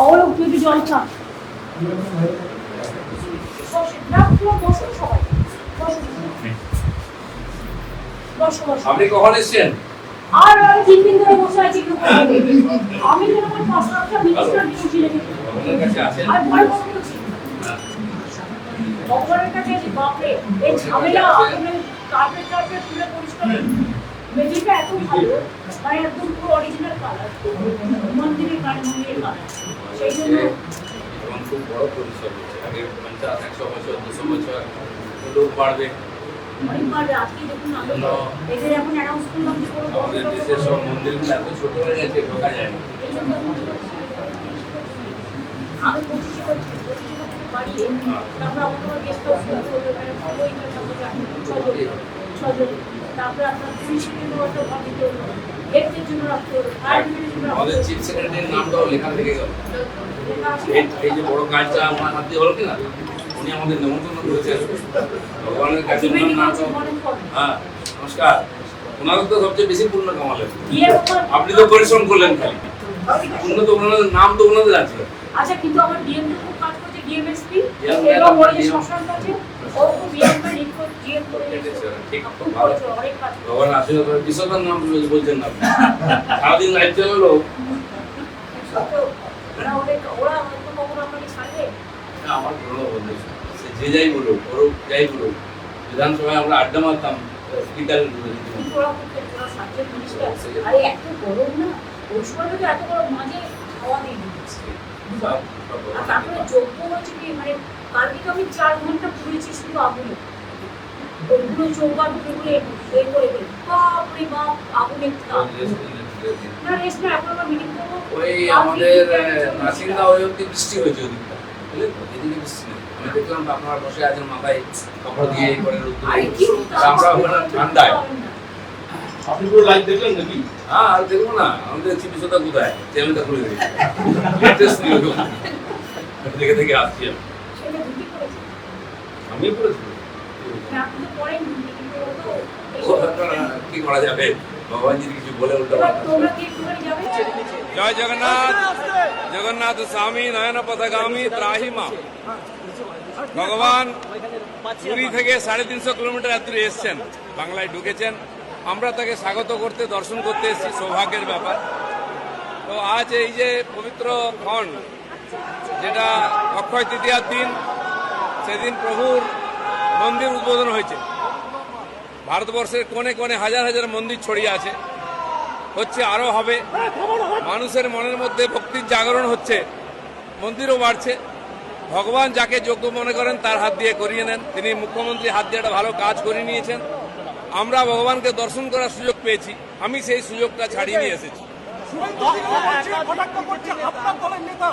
তুই একটু জল খা বসো, না, তোমরা বসো সবাই। বসো, বসো, বসো। আপনি কখন এসছেন আর আমি তিন দিন ধরে বসে আছি আমি যেন আমার পাঁচ সাতটা মিনিস্টার আছেন? আর ভয় করছি ভগবানের কাছে বাপরে। এই ঝামেলা কার্পেট টার্পেট তুলে পরিষ্কার মেঝেটা এত ভালো মানে একদম পুরো অরিজিনাল কালার মন্দিরের মন্দিরের কালার সেই জন্য এবং খুব বড় পরিসর হচ্ছে আগে পঞ্চাশ একশো বছর দুশো বছর লোক বাড়বে আমাদের দেশের সব মন্দিরগুলো এত ছোট হয়ে গেছে ঢোকা যায় আমি পঁচিশে বাড়িয়ে গেস্ট হাউস ছজন তারপরে আপনার জন্য জন্য আমাদের হলো। চিফ সেক্রেটারির নামটাও লেখা থেকে গেল। এই যে বড় কাজটা আমার হাত দিয়ে হলো কিনা উনি আমাদের করেছেন। ভগবানের কাছে। হ্যাঁ নমস্কার। ওনারা তো সবচেয়ে বেশি পূর্ণ কামালেন আপনি তো পরিশ্রম করলেন খালি। পূর্ণ তো ওনাদের নাম তো ওনাদের আছে। আচ্ছা কিন্তু আমার ডিএম তো খুব কাজ করছে ডিএমএসপি এবং ওই যে আছে ও খুব ভগবান আশীর্বাদ করে বিশ্বকার নাম বলছেন না সারাদিন লাইভ চালালো আমার তারপরে যোগ্য হচ্ছে কি মানে কালকে আমি চার ঘণ্টা পুড়েছি শুধু আগুনে। ওইগুলো চৌকা ঢুকে ঘুরে এই করে দিই বাপরে বাপ আগুনের না রেস্ট এখন আমরা মিটিং করব। ওই আমাদের নাসিন্দা ওই অব্দি বৃষ্টি হয়েছে ওদিকটা এদিকে বৃষ্টি নেই। আমি দেখলাম আপনারা বসে আছেন মাথায় কাপড় দিয়ে করে রোদ্দুরে। আরে কি আর আমরা ওখানে ঠান্ডায়। আপনি পুরো লাইভ দেখলেন নাকি? হ্যাঁ আর দেখব না। আমাদের চিকিৎসা কোথায়? চ্যানেলটা খুলে দিই লেটেস্ট নিউজ দেখে দেখে আসছি আমি। সেটা দুটি কি করা যাবে? ভগবান যদি কিছু বলে জয় জগন্নাথ। জগন্নাথ স্বামী নয়ন পথগামী ত্রাহিমা ভগবান পুরী থেকে সাড়ে তিনশো কিলোমিটার এত এসছেন, বাংলায় ঢুকেছেন। আমরা তাকে স্বাগত করতে, দর্শন করতে এসেছি, সৌভাগ্যের ব্যাপার। তো আজ এই যে পবিত্র ক্ষণ যেটা অক্ষয় তৃতীয়ার দিন, সেদিন প্রভুর মন্দির উদ্বোধন হয়েছে। ভারতবর্ষের কোণে কোণে হাজার হাজার মন্দির ছড়িয়ে আছে। হচ্ছে আরও হবে। মানুষের মনের মধ্যে ভক্তির জাগরণ হচ্ছে। মন্দিরও বাড়ছে। ভগবান যাকে যোগ্য মনে করেন তার হাত দিয়ে করিয়ে নেন। তিনি মুখ্যমন্ত্রী হাত দিয়ে একটা ভালো কাজ করিয়ে নিয়েছেন। আমরা ভগবানকে দর্শন করার সুযোগ পেয়েছি। আমি সেই সুযোগটা ছাড়িয়ে নিয়ে এসেছি।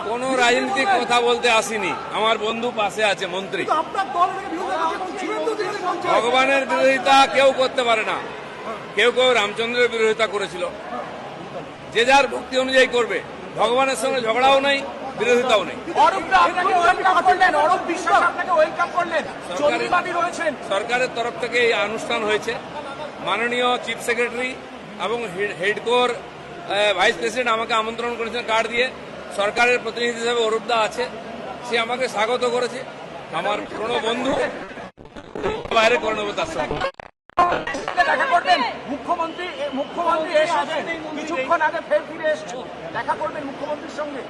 কোনো রাজনীতিক কথা বলতে আসিনি। আমার বন্ধু পাশে আছে মন্ত্রী। ভগবানের বিরোধিতা কেউ করতে পারে না। কেউ কেউ রামচন্দ্রের বিরোধিতা করেছিল। যে যার ভক্তি অনুযায়ী করবে। ভগবানের সঙ্গে ঝগড়াও নেই বিরোধিতাও নেই। অরূপদা আপনাকে ওয়েলকাম করলেন অরূপ বিশ্বাস আপনাকে ওয়েলকাম করলেন। চন্দ্রবাদী রয়েছেন। সরকারের তরফ থেকে এই অনুষ্ঠান হয়েছে। মাননীয় চিফ সেক্রেটারি এবং হেডকোর ভাইস প্রেসিডেন্ট আমাকে আমন্ত্রণ করেছেন কার্ড দিয়ে। সরকারের প্রতিনিধি হিসেবে অরূপদা আছে। সে আমাকে স্বাগত করেছে। আমার পুরনো বন্ধু। বাইরে করে নেব তার সঙ্গে। দেখা করবেন মুখ্যমন্ত্রী মুখ্যমন্ত্রী কিছুক্ষণ আগে ফের ফিরে এসেছেন। দেখা করবেন মুখ্যমন্ত্রীর সঙ্গে।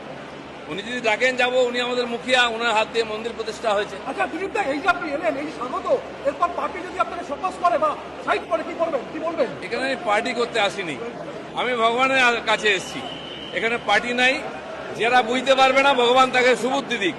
উনি যদি ডাকেন যাব। উনি আমাদের মুখিয়া। ওনার হাত দিয়ে মন্দির প্রতিষ্ঠা হয়েছে। আচ্ছা দিলীপ দা এই যে আপনি এলেন এই স্বাগত। এরপর পার্টি যদি আপনাকে সপাস করে বা সাইড করে কি করবেন? কি বলবেন? এখানে আমি পার্টি করতে আসিনি। আমি ভগবানের কাছে এসেছি। এখানে পার্টি নাই। যারা বুঝতে পারবে না, ভগবান তাকে সুবুদ্ধি দিক।